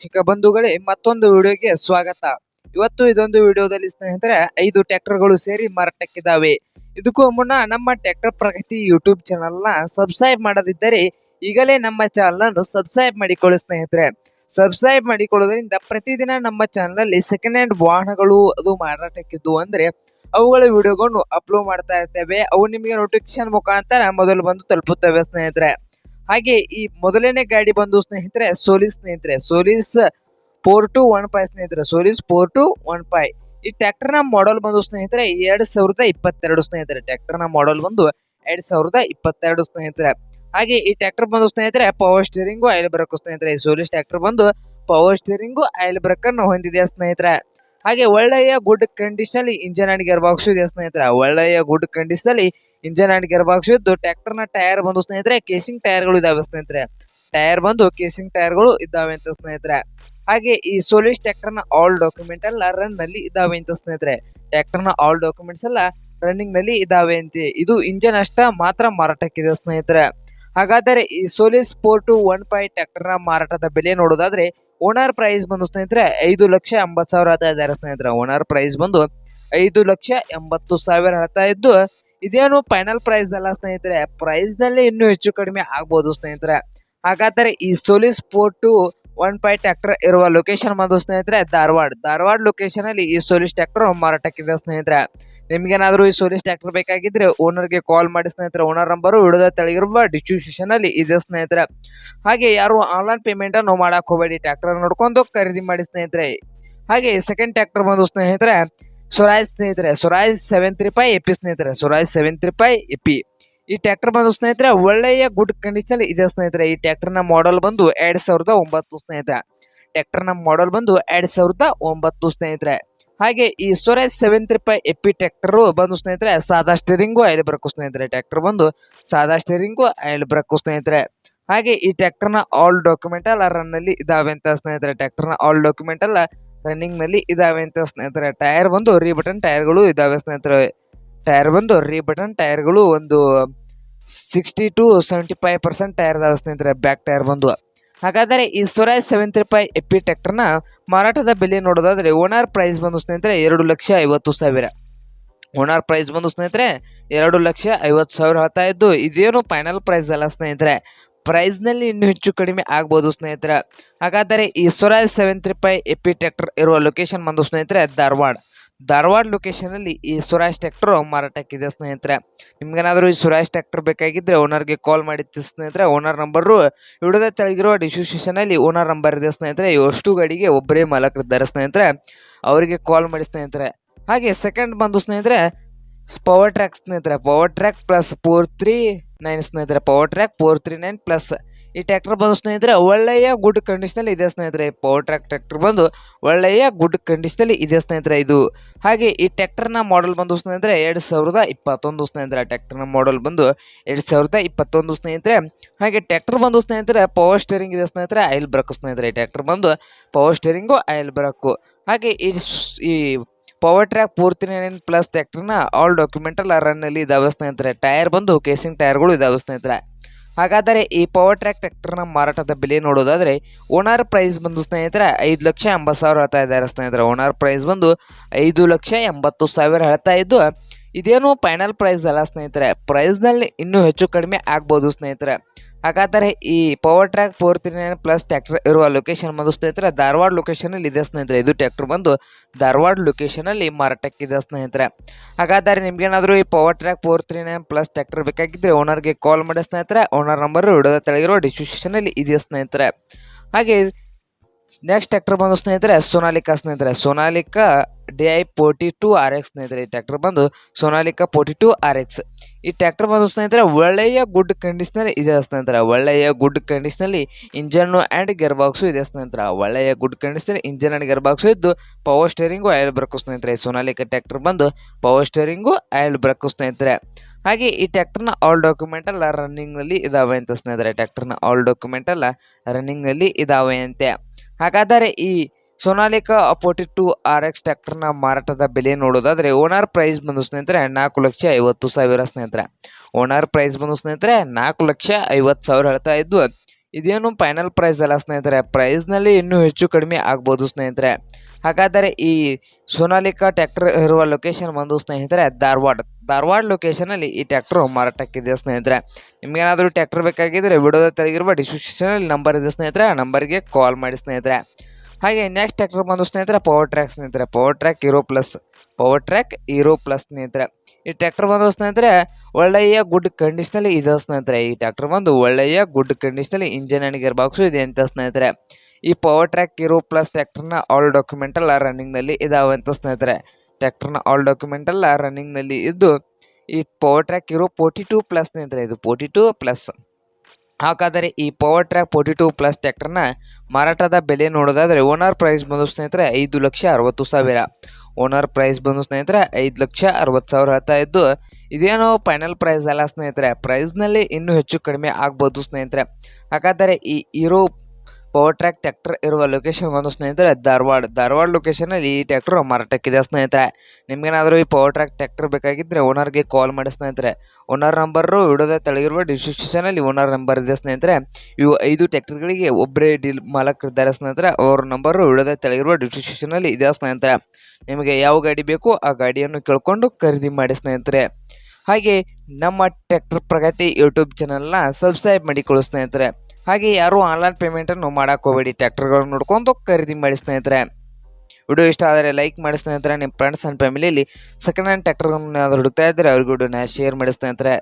ಚಿಕ್ಕ ಬಂಧುಗಳೇ, ಮತ್ತೊಂದು ವಿಡಿಯೋಗೆ ಸ್ವಾಗತ. ಇವತ್ತು ಇದೊಂದು ವಿಡಿಯೋದಲ್ಲಿ ಸ್ನೇಹಿತರೆ, ಐದು ಟ್ರ್ಯಾಕ್ಟರ್ಗಳು ಸೇರಿ ಮಾರಾಟಕ್ಕಿದ್ದಾವೆ. ಇದಕ್ಕೂ ಮುನ್ನ ನಮ್ಮ ಟ್ರ್ಯಾಕ್ಟರ್ ಪ್ರಗತಿ ಯೂಟ್ಯೂಬ್ ಚಾನಲ್ನ ಸಬ್ಸ್ಕ್ರೈಬ್ ಮಾಡದಿದ್ದರೆ ಈಗಲೇ ನಮ್ಮ ಚಾನಲ್ ಅನ್ನು ಸಬ್ಸ್ಕ್ರೈಬ್ ಮಾಡಿಕೊಳ್ಳಿ ಸ್ನೇಹಿತರೆ. ಸಬ್ಸ್ಕ್ರೈಬ್ ಮಾಡಿಕೊಳ್ಳೋದ್ರಿಂದ ಪ್ರತಿದಿನ ನಮ್ಮ ಚಾನಲ್ ಅಲ್ಲಿ ಸೆಕೆಂಡ್ ಹ್ಯಾಂಡ್ ವಾಹನಗಳು, ಅದು ಮಾರಾಟಕ್ಕಿದ್ದು ಅಂದ್ರೆ ಅವುಗಳ ವಿಡಿಯೋಗಳನ್ನು ಅಪ್ಲೋಡ್ ಮಾಡ್ತಾ ಇರ್ತೇವೆ. ಅವು ನಿಮಗೆ ನೋಟಿಫಿಕೇಶನ್ ಮುಖಾಂತರ ಮೊದಲು ಬಂದು ತಲುಪುತ್ತವೆ ಸ್ನೇಹಿತರೆ. ಹಾಗೆ ಈ ಮೊದಲನೇ ಗಾಡಿ ಬಂದು ಸ್ನೇಹಿತರೆ, ಸೋಲಿಸ್ ಸ್ನೇಹಿತರೆ, Solis four two one five ಸ್ನೇಹಿತರೆ, Solis four two one five. ಈ ಟ್ರ್ಯಾಕ್ಟರ್ನ ಮಾಡಲ್ ಬಂದು ಸ್ನೇಹಿತರೆ, ಎರಡ್ ಸಾವಿರದ ಇಪ್ಪತ್ತೆರಡು ಸ್ನೇಹಿತರೆ ಟ್ರ್ಯಾಕ್ಟರ್ನ ಮಾಡಲ್ ಬಂದು ಎರಡ್ ಸಾವಿರದ ಇಪ್ಪತ್ತೆರಡು ಸ್ನೇಹಿತರೆ. ಹಾಗೆ ಈ ಟ್ರ್ಯಾಕ್ಟರ್ ಬಂದು ಸ್ನೇಹಿತರೆ ಪವರ್ ಸ್ಟೀರಿಂಗು ಆಯಿಲ್ ಬ್ರೇಕ್ ಸ್ನೇಹಿತರೆ, ಈ ಸೋಲಿಸ್ ಟ್ರ್ಯಾಕ್ಟರ್ ಬಂದು ಪವರ್ ಸ್ಟೀರಿಂಗು ಆಯಿಲ್ ಬ್ರೇಕ್ ಅನ್ನು ಹೊಂದಿದೆ ಸ್ನೇಹಿತರೆ. ಹಾಗೆ ಒಳ್ಳೆಯ ಗುಡ್ ಕಂಡೀಷನ್ ಅಲ್ಲಿ ಇಂಜನ್ ಅಂಡ್ ಗೇರ್ ಬಾಕ್ಸ್ ಇದೆ ಸ್ನೇಹಿತರೆ? ಒಳ್ಳೆಯ ಗುಡ್ ಕಂಡೀಷನ್ ಅಲ್ಲಿ ಇಂಜನ್ ಅಂಡ್ ಗೇರ್ ಬಾಕ್ಸ್ ಇದ್ದು ಟ್ರ್ಯಾಕ್ಟರ್ನ ಟೈರ್ ಬಂದು ಸ್ನೇಹಿತರೆ ಕೇಸಿಂಗ್ ಟೈರ್ಗಳು ಇದಾವೆ ಸ್ನೇಹಿತರೆ. ಟೈರ್ ಬಂದು ಕೇಸಿಂಗ್ ಟೈರ್ಗಳು ಇದ್ದಾವೆ ಅಂತ ಸ್ನೇಹಿತರೆ. ಹಾಗೆ ಈ ಸೋಲಿಸ್ ಟ್ರ್ಯಾಕ್ಟರ್ನ ಆಲ್ ಡಾಕ್ಯುಮೆಂಟ್ ಎಲ್ಲ ರನ್ನಲ್ಲಿ ಇದಾವೆ ಅಂತ ಸ್ನೇಹಿತರೆ. ಟ್ರ್ಯಾಕ್ಟರ್ನ ಆಲ್ ಡಾಕ್ಯುಮೆಂಟ್ಸ್ ಎಲ್ಲ ರನ್ನಿಂಗ್ನಲ್ಲಿ ಇದಾವೆ ಅಂತೆ. ಇದು ಇಂಜನ್ ಅಷ್ಟ ಮಾತ್ರ ಮಾರಾಟಕ್ಕಿದೆ ಸ್ನೇಹಿತರೆ. ಹಾಗಾದರೆ ಈ Solis four two one five ಟ್ರ್ಯಾಕ್ಟರ್ನ ಮಾರಾಟದ ಬೆಲೆ ನೋಡೋದಾದ್ರೆ ಓನರ್ ಪ್ರೈಸ್ ಬಂದು ಸ್ನೇಹಿತರೆ, ಐದು ಲಕ್ಷ ಎಂಬತ್ತು ಸಾವಿರ ಹೇಳ್ತಾ ಇದ್ದಾರೆ ಸ್ನೇಹಿತರೆ. ಓನರ್ ಪ್ರೈಸ್ ಬಂದು ಐದು ಲಕ್ಷ ಎಂಬತ್ತು ಸಾವಿರ ಹೇಳ್ತಾ ಇದ್ದು, ಇದೇನು ಫೈನಲ್ ಪ್ರೈಸ್ ಅಲ್ಲ ಸ್ನೇಹಿತರೆ. ಪ್ರೈಸ್ನಲ್ಲಿ ಇನ್ನೂ ಹೆಚ್ಚು ಕಡಿಮೆ ಆಗ್ಬೋದು ಸ್ನೇಹಿತರೆ. ಹಾಗಾದರೆ ಈ ಸೋಲಿ ಸ್ಪೋರ್ಟ್ ಒನ್ ಫೈವ್ ಟ್ರ್ಯಾಕ್ಟರ್ ಇರುವ ಲೊಕೇಶನ್ ಬಂದು ಸ್ನೇಹಿತರೆ, ಧಾರವಾಡ. ಧಾರವಾಡ ಲೊಕೇಶನ್ ಅಲ್ಲಿ ಈ ಸೋಲಿಸ್ ಟ್ರ್ಯಾಕ್ಟರ್ ಮಾರಾಟಕ್ಕಿದೆ ಸ್ನೇಹಿತರೆ. ನಿಮ್ಗೇನಾದ್ರೂ ಈ ಸೋಲಿಸ್ ಟ್ರ್ಯಾಕ್ಟರ್ ಬೇಕಾಗಿದ್ರೆ ಓನರ್ಗೆ ಕಾಲ್ ಮಾಡಿ ಸ್ನೇಹಿತರೆ. ಓನರ್ ನಂಬರು ಹಿಡಿದ ತೆಳಗಿರುವ ಡಿಸ್ಟ್ರಿಬ್ಯೂಷನ್ ಅಲ್ಲಿ ಇದೆ ಸ್ನೇಹಿತರೆ. ಹಾಗೆ ಯಾರು ಆನ್ಲೈನ್ ಪೇಮೆಂಟ್ ಅನ್ನು ಮಾಡಕ್ ಹೋಗಬೇಡಿ. ಟ್ರ್ಯಾಕ್ಟರ್ ನೋಡ್ಕೊಂಡು ಖರೀದಿ ಮಾಡಿ ಸ್ನೇಹಿತರೆ. ಹಾಗೆ ಸೆಕೆಂಡ್ ಟ್ರ್ಯಾಕ್ಟರ್ ಬಂದು ಸ್ನೇಹಿತರೆ ಸ್ವರಾಜ್ ಸ್ನೇಹಿತರೆ. Swaraj seven three five AP ಸ್ನೇಹಿತರೆ. Swaraj seven three five AP ಈ ಟ್ರ್ಯಾಕ್ಟರ್ ಬಂದು ಸ್ನೇಹಿತರೆ, ಒಳ್ಳೆಯ ಗುಡ್ ಕಂಡೀಷನ್ ಇದೆ ಸ್ನೇಹಿತರೆ. ಈ ಟ್ರ್ಯಾಕ್ಟರ್ನ ಮಾಡೆಲ್ ಬಂದು ಎರಡ್ ಸಾವಿರದ ಒಂಬತ್ತು ಸ್ನೇಹಿತರೆ. ಟ್ರ್ಯಾಕ್ಟರ್ನ ಮಾಡೆಲ್ ಬಂದು ಎರಡ್ ಸಾವಿರದ ಒಂಬತ್ತು ಸ್ನೇಹಿತರೆ. ಹಾಗೆ ಈ Swaraj seven three five AP tractor ಬಂದು ಸ್ನೇಹಿತರೆ, ಸಾದಾ ಸ್ಟೇರಿಂಗು ಆಯಿಲ್ ಬ್ರೇಕು ಸ್ನೇಹಿತರೆ. ಟ್ರ್ಯಾಕ್ಟರ್ ಬಂದು ಸಾದಾ ಸ್ಟೇರಿಂಗು ಆಯಿಲ್ ಬ್ರೇಕು ಸ್ನೇಹಿತರೆ. ಹಾಗೆ ಈ ಟ್ರ್ಯಾಕ್ಟರ್ನ ಆಲ್ ಡಾಕ್ಯುಮೆಂಟ್ ಎಲ್ಲ ರನ್ನಲ್ಲಿ ಇದಾವೆ ಅಂತ ಸ್ನೇಹಿತರೆ. ಟ್ರ್ಯಾಕ್ಟರ್ನ ಆಲ್ ಡಾಕ್ಯುಮೆಂಟ್ ಎಲ್ಲ ರನ್ನಿಂಗ್ನಲ್ಲಿ ಇದಾವೆ ಅಂತ ಸ್ನೇಹಿತರೆ. ಟೈರ್ ಬಂದು ರೀ ಬಟನ್ ಟೈರ್ಗಳು ಇದಾವೆ ಸ್ನೇಹಿತರೆ. ಟೈರ್ ಬಂದು ರೀ ಬಟನ್ ಟೈರ್ಗಳು ಒಂದು sixty to seventy five percent tyre ಸ್ನೇಹಿತರೆ ಬ್ಯಾಕ್ ಟೈರ್ ಬಂದು. ಹಾಗಾದರೆ ಈ ಸ್ವರಾಜ್ ತ್ರೀ ಫೈವ್ ಎಪಿ ಟ್ರ್ಯಾಕ್ಟರ್ನ ಮಾರಾಟದ ಬೆಲೆ ನೋಡೋದಾದರೆ ಓನರ್ ಪ್ರೈಸ್ ಬಂದು ಸ್ನೇಹಿತರೆ ಎರಡು ಲಕ್ಷ ಐವತ್ತು ಸಾವಿರ. ಓನರ್ ಪ್ರೈಸ್ ಬಂದು ಸ್ನೇಹಿತರೆ ಎರಡು ಲಕ್ಷ ಐವತ್ತು ಸಾವಿರ ಹೇಳ್ತಾ ಇದ್ದು, ಇದೇನು ಫೈನಲ್ ಪ್ರೈಸ್ ಅಲ್ಲ ಸ್ನೇಹಿತರೆ. ಪ್ರೈಸ್ನಲ್ಲಿ ಇನ್ನೂ ಹೆಚ್ಚು ಕಡಿಮೆ ಆಗ್ಬೋದು ಸ್ನೇಹಿತರೆ. ಹಾಗಾದರೆ ಈ Swaraj seven three five AP ಇರುವ ಲೊಕೇಶನ್ ಬಂದು ಸ್ನೇಹಿತರೆ ಧಾರವಾಡ. ಧಾರವಾಡ ಲೊಕೇಶನಲ್ಲಿ ಈ ಸುರಾಜ್ ಟ್ರ್ಯಾಕ್ಟರ್ ಮಾರಾಟಕ್ಕಿದೆ ಸ್ನೇಹಿತರೆ. ನಿಮ್ಗೇನಾದರೂ ಈ ಸುರಾಜ್ ಟ್ರ್ಯಾಕ್ಟರ್ ಬೇಕಾಗಿದ್ದರೆ ಓನರ್ಗೆ ಕಾಲ್ ಮಾಡಿ ಸ್ನೇಹಿತರೆ. ಓನರ್ ನಂಬರು ಹಿಡಿದ ತೆಳಗಿರುವ ಡಿಸ್ಕ್ರಿಪ್ಷನಲ್ಲಿ ಓನರ್ ನಂಬರ್ ಇದೆ ಸ್ನೇಹಿತರೆ. ಎಷ್ಟು ಗಾಡಿಗೆ ಒಬ್ಬರೇ ಮಾಲಕರಿದ್ದಾರೆ ಸ್ನೇಹಿತರೆ. ಅವರಿಗೆ ಕಾಲ್ ಮಾಡಿ ಸ್ನೇಹಿತರೆ. ಹಾಗೆ ಸೆಕೆಂಡ್ ಬಂದು ಸ್ನೇಹಿತರೆ ಪವರ್ ಟ್ರ್ಯಾಕ್ ಸ್ನೇಹಿತರೆ. Power track plus four three nine ಸ್ನೇಹಿತರೆ. Power track four three nine plus ಈ ಟ್ರ್ಯಾಕ್ಟರ್ ಬಂದು ಸ್ನೇಹಿತರೆ, ಒಳ್ಳೆಯ ಗುಡ್ ಕಂಡೀಷನಲ್ಲಿ ಇದೆ ಸ್ನೇಹಿತರೆ. ಪವರ್ ಟ್ರ್ಯಾಕ್ ಟ್ರ್ಯಾಕ್ಟರ್ ಬಂದು ಒಳ್ಳೆಯ ಗುಡ್ ಕಂಡೀಷನಲ್ಲಿ ಇದೆ ಸ್ನೇಹಿತರೆ ಇದು. ಹಾಗೆ ಈ ಟ್ರ್ಯಾಕ್ಟರ್ನ ಮಾಡೆಲ್ ಬಂದು ಸ್ನೇಹಿತರೆ, ಎರಡು ಸಾವಿರದ ಇಪ್ಪತ್ತೊಂದು ಸ್ನೇಹಿತರೆ. ಟ್ರ್ಯಾಕ್ಟರ್ನ ಮಾಡೆಲ್ ಬಂದು ಎರಡು ಸಾವಿರದ ಇಪ್ಪತ್ತೊಂದು ಸ್ನೇಹಿತರೆ. ಹಾಗೆ ಟ್ರ್ಯಾಕ್ಟರ್ ಬಂದು ಸ್ನೇಹಿತರೆ ಪವರ್ ಸ್ಟೇರಿಂಗ್ ಇದೆ ಸ್ನೇಹಿತರೆ ಆಯಿಲ್ ಬ್ರಕ್ ಸ್ನೇಹಿತರೆ. ಈ ಟ್ರ್ಯಾಕ್ಟರ್ ಬಂದು ಪವರ್ ಸ್ಟೇರಿಂಗು ಆಯಿಲ್ ಬ್ರಕ್ಕು ಹಾಗೆ ಈ ಪವರ್ ಟ್ರ್ಯಾಕ್ ಪೂರ್ತಿ ನೈನ್ ಪ್ಲಸ್ ಟ್ರ್ಯಾಕ್ಟರ್ನ ಆಲ್ ಡಾಕ್ಯುಮೆಂಟ್ ಎಲ್ಲ ರನ್ನಲ್ಲಿ ಇದಾವೆ ಸ್ನೇಹಿತರೆ. ಟೈರ್ ಬಂದು ಕೇಸಿಂಗ್ ಟೈರ್ಗಳು ಇದಾವೆ ಸ್ನೇಹಿತರೆ. ಹಾಗಾದರೆ ಈ ಪವರ್ ಟ್ರ್ಯಾಕ್ ಟ್ರ್ಯಾಕ್ಟರ್ನ ಮಾರಾಟದ ಬೆಲೆ ನೋಡೋದಾದರೆ ಓನರ್ ಪ್ರೈಸ್ ಬಂದು ಸ್ನೇಹಿತರೆ ಐದು ಲಕ್ಷ ಎಂಬತ್ತು ಸಾವಿರ ಹೇಳ್ತಾ ಇದ್ದಾರೆ ಸ್ನೇಹಿತರೆ. ಓನರ್ ಪ್ರೈಸ್ ಬಂದು ಐದು ಲಕ್ಷ ಎಂಬತ್ತು ಸಾವಿರ ಹೇಳ್ತಾ ಇದ್ದು, ಇದೇನು ಫೈನಲ್ ಪ್ರೈಸ್ ಅಲ್ಲ ಸ್ನೇಹಿತರೆ. ಪ್ರೈಸ್ನಲ್ಲಿ ಇನ್ನೂ ಹೆಚ್ಚು ಕಡಿಮೆ ಆಗ್ಬೋದು ಸ್ನೇಹಿತರೆ. ಹಾಗಾದರೆ ಈ power track four three nine plus tractor ಇರುವ ಲೊಕೇಶನ್ ಬಂದು ಸ್ನೇಹಿತರೆ, ಧಾರವಾಡ ಲೊಕೇಶನಲ್ಲಿ ಇದೆ ಸ್ನೇಹಿತರೆ. ಇದು ಟ್ಯಾಕ್ಟರ್ ಬಂದು ಧಾರವಾಡ ಲೊಕೇಶನಲ್ಲಿ ಮಾರಾಟಕ್ಕಿದೆ ಸ್ನೇಹಿತರೆ. ಹಾಗಾದರೆ ನಿಮ್ಗೇನಾದರೂ ಈ Powertrac four three nine plus tractor ಬೇಕಾಗಿದ್ದರೆ ಓನರ್ಗೆ ಕಾಲ್ ಮಾಡಿ ಸ್ನೇಹಿತರೆ. ಓನರ್ ನಂಬರ್ ಹಿಡಿದ ತೆಳಗಿರೋ ಡಿಸ್ಕ್ರಿಪ್ಷನಲ್ಲಿ ಇದೆ ಸ್ನೇಹಿತರೆ. ಹಾಗೆ ನೆಕ್ಸ್ಟ್ ಟ್ರ್ಯಾಕ್ಟರ್ ಬಂದು ಸ್ನೇಹಿತರೆ ಸೋನಾಲಿಕಾ ಸ್ನೇಹಿತರೆ. Sonalika D I forty two R X ಸ್ನೇಹಿತರೆ. ಈ ಟ್ರ್ಯಾಕ್ಟರ್ ಬಂದು Sonalika forty two R X ಈ ಟ್ರ್ಯಾಕ್ಟರ್ ಬಂದು ಸ್ನೇಹಿತರೆ, ಒಳ್ಳೆಯ ಗುಡ್ ಕಂಡೀಷನಲ್ಲಿ ಇದೆ ಸ್ನೇಹಿತರೆ. ಒಳ್ಳೆಯ ಗುಡ್ ಕಂಡೀಷನಲ್ಲಿ ಇಂಜನ್ನು ಆ್ಯಂಡ್ ಗೇರ್ ಬಾಕ್ಸು ಇದೆ ಸ್ನೇಹಿತರೆ. ಒಳ್ಳೆಯ good condition engine and gear box ಇದ್ದು ಪವರ್ ಸ್ಟೇರಿಂಗು ಆಯಿಲ್ ಬ್ರೇಕು ಸ್ನೇಹಿತರೆ. ಸೋನಾಲಿಕಾ ಟ್ರ್ಯಾಕ್ಟರ್ ಬಂದು ಪವರ್ ಸ್ಟೇರಿಂಗು ಆಯಿಲ್ ಬ್ರೇಕು ಸ್ನೇಹಿತರೆ. ಹಾಗೆ ಈ ಟ್ಯಾಕ್ಟರ್ನ ಆಲ್ ಡಾಕ್ಯುಮೆಂಟ್ ಎಲ್ಲ ರನ್ನಿಂಗ್ನಲ್ಲಿ ಇದಾವೆ ಅಂತ ಸ್ನೇಹಿತರೆ. ಟ್ಯಾಕ್ಟರ್ನ ಆಲ್ ಡಾಕ್ಯುಮೆಂಟ್ ಎಲ್ಲ ರನ್ನಿಂಗ್ನಲ್ಲಿ ಇದಾವೆ ಅಂತೆ. ಹಾಗಾದರೆ ಈ Sonalika forty two R X ಟ್ರ್ಯಾಕ್ಟರ್ನ ಮಾರಾಟದ ಬೆಲೆ ನೋಡೋದಾದರೆ ಓನರ್ ಪ್ರೈಸ್ ಬಂದು ಸ್ನೇಹಿತರೆ ನಾಲ್ಕು ಲಕ್ಷ ಐವತ್ತು ಸಾವಿರ ಸ್ನೇಹಿತರೆ. ಓನರ್ ಪ್ರೈಸ್ ಬಂದು ಸ್ನೇಹಿತರೆ ನಾಲ್ಕು ಲಕ್ಷ ಐವತ್ತು ಸಾವಿರ ಹೇಳ್ತಾ ಇದ್ದು, ಇದೇನು ಫೈನಲ್ ಪ್ರೈಸ್ ಅಲ್ಲ ಸ್ನೇಹಿತರೆ. ಪ್ರೈಸ್ನಲ್ಲಿ ಇನ್ನೂ ಹೆಚ್ಚು ಕಡಿಮೆ ಆಗ್ಬೋದು ಸ್ನೇಹಿತರೆ. ಹಾಗಾದರೆ ಈ ಸೋನಾಲಿಕಾ ಟ್ರ್ಯಾಕ್ಟರ್ ಇರುವ ಲೊಕೇಶನ್ ಬಂದು ಸ್ನೇಹಿತರೆ, ಧಾರವಾಡ. ಧಾರವಾಡ ಲೊಕೇಶನಲ್ಲಿ ಈ ಟ್ಯಾಕ್ಟರ್ ಮಾರಾಟಕ್ಕಿದೆ ಸ್ನೇಹಿತರೆ? ನಿಮಗೇನಾದರೂ ಟ್ಯಾಕ್ಟರ್ ಬೇಕಾಗಿದ್ದರೆ ವಿಡಿಯೋದ ತೆಳಗಿರುವ ಡಿಸ್ಕ್ರಿಪ್ಷನಲ್ಲಿ ನಂಬರ್ ಇದೆ ಸ್ನೇಹಿತರೆ, ಆ ನಂಬರ್ಗೆ ಕಾಲ್ ಮಾಡಿ ಸ್ನೇಹಿತರೆ. ಹಾಗೆ ನೆಕ್ಸ್ಟ್ ಟ್ಯಾಕ್ಟರ್ ಬಂದು ಸ್ನೇಹಿತರೆ ಪವರ್ ಟ್ರ್ಯಾಕ್ ಸ್ನೇಹಿತರೆ. Power track euro plus power track euro plus ಸ್ನೇಹಿತರೆ. ಈ ಟ್ಯಾಕ್ಟರ್ ಬಂದು ಸ್ನೇಹಿತರೆ, ಒಳ್ಳೆಯ ಗುಡ್ ಕಂಡೀಷನಲ್ಲಿ ಇದೆ ಸ್ನೇಹಿತರೆ. ಈ ಟ್ಯಾಕ್ಟರ್ ಬಂದು ಒಳ್ಳೆಯ ಗುಡ್ ಕಂಡೀಷನಲ್ಲಿ ಇಂಜಿನ್ ಆ್ಯಂಡ್ ಗೇರ್ ಬಾಕ್ಸು ಇದೆ ಅಂತ ಸ್ನೇಹಿತರೆ. ಈ ಪವರ್ ಟ್ರ್ಯಾಕ್ ಇರೋ ಪ್ಲಸ್ ಟ್ರ್ಯಾಕ್ಟರ್ನ ಆಲ್ ಡಾಕ್ಯುಮೆಂಟಲ್ಲ ರನ್ನಿಂಗ್ನಲ್ಲಿ ಇದಾವೆ ಅಂತ ಸ್ನೇಹಿತರೆ. ಟ್ರ್ಯಾಕ್ಟರ್ನ ಆಲ್ ಡಾಕ್ಯುಮೆಂಟಲ್ಲ ರನ್ನಿಂಗ್ನಲ್ಲಿ ಇದ್ದು, ಈ power track euro forty two plus ಸ್ನೇಹಿತರೆ, ಇದು ಫೋರ್ಟಿ ಟೂ ಪ್ಲಸ್ ಹಾಗಾದರೆ ಈ power track forty two plus ಟ್ರ್ಯಾಕ್ಟರ್ನ ಮಾರಾಟದ ಬೆಲೆ ನೋಡೋದಾದರೆ ಓನರ್ ಪ್ರೈಸ್ ಬಂದು ಸ್ನೇಹಿತರೆ ಐದು ಲಕ್ಷ ಅರವತ್ತು ಸಾವಿರ. ಓನರ್ ಪ್ರೈಸ್ ಬಂದು ಸ್ನೇಹಿತರೆ ಐದು ಲಕ್ಷ ಅರವತ್ತು ಸಾವಿರ ಹೇಳ್ತಾ ಇದ್ದು, ಇದೇನೋ ಫೈನಲ್ ಪ್ರೈಸ್ ಅಲ್ಲ ಸ್ನೇಹಿತರೆ. ಪ್ರೈಸ್ನಲ್ಲಿ ಇನ್ನೂ ಹೆಚ್ಚು ಕಡಿಮೆ ಆಗ್ಬೋದು ಸ್ನೇಹಿತರೆ. ಹಾಗಾದರೆ ಈ ಹೀರೋ ಪವರ್ ಟ್ರ್ಯಾಕ್ ಟ್ರ್ಯಾಕ್ಟರ್ ಇರುವ ಲೊಕೇಶನ್ ಒಂದು ಸ್ನೇಹಿತರೆ, ಧಾರವಾಡ. ಧಾರವಾಡ ಲೊಕೇಶನಲ್ಲಿ ಈ ಟ್ರ್ಯಾಕ್ಟರ್ ಮಾರಾಟಕ್ಕಿದೆ ಸ್ನೇಹಿತರೆ. ನಿಮಗೇನಾದರೂ ಈ ಪವರ್ ಟ್ರ್ಯಾಕ್ ಟ್ರ್ಯಾಕ್ಟರ್ ಬೇಕಾಗಿದ್ದರೆ ಓನರ್ಗೆ ಕಾಲ್ ಮಾಡಿ ಸ್ನೇಹಿತರೆ. ಓನರ್ ನಂಬರು ವಿಡಿಯೋದ ತೆಳಗಿರುವ ಡಿಸ್ಕ್ರಿಪ್ಷನಲ್ಲಿ ಓನರ್ ನಂಬರ್ ಇದೆ ಸ್ನೇಹಿತರೆ. ಇವು ಐದು ಟ್ರ್ಯಾಕ್ಟರ್ಗಳಿಗೆ ಒಬ್ಬರೇ ಡೀಲ್ ಮಾಲಕರಿದ್ದಾರೆ ಸ್ನೇಹಿತರೆ. ಅವ್ರ ನಂಬರು ವಿಡಿಯೋದ ತೆಳಗಿರುವ ಡಿಸ್ಕ್ರಿಪ್ಷನಲ್ಲಿ ಇದೆ ಸ್ನೇಹಿತರೆ. ನಿಮಗೆ ಯಾವ ಗಾಡಿ ಬೇಕು ಆ ಗಾಡಿಯನ್ನು ಕೇಳಿಕೊಂಡು ಖರೀದಿ ಮಾಡಿ ಸ್ನೇಹಿತರೆ. ಹಾಗೆ ನಮ್ಮ ಟ್ರ್ಯಾಕ್ಟರ್ ಪ್ರಗತಿ ಯೂಟ್ಯೂಬ್ ಚಾನಲ್ನ ಸಬ್ಸ್ಕ್ರೈಬ್ ಮಾಡಿಕೊಳ್ಳಿ ಸ್ನೇಹಿತರೆ. ಹಾಗೆ ಯಾರು ಆನ್ಲೈನ್ ಪೇಮೆಂಟನ್ನು ಮಾಡೋಕೆ ಹೋಗಬೇಡಿ. ಟ್ರ್ಯಾಕ್ಟರ್ಗಳನ್ನು ನೋಡ್ಕೊಂಡು ಖರೀದಿ ಮಾಡಿ ಸ್ನೇಹಿತರೆ. ವಿಡಿಯೋ ಇಷ್ಟ ಆದರೆ ಲೈಕ್ ಮಾಡಿ ಸ್ನೇಹಿತರೆ. ನಿಮ್ಮ ಫ್ರೆಂಡ್ಸ್ ಆ್ಯಂಡ್ ಫ್ಯಾಮಿಲಿಯಲ್ಲಿ ಸೆಕೆಂಡ್ ಹ್ಯಾಂಡ್ ಟ್ರ್ಯಾಕ್ಟರ್ಗಳನ್ನು ಯಾವ್ದು ಹುಡುಕ್ತಾ ಇದ್ದರೆ ಅವ್ರಿಗೆ ವಿಡಿಯೋನ ಶೇರ್ ಮಾಡಿ ಸ್ನೇಹಿತರೆ.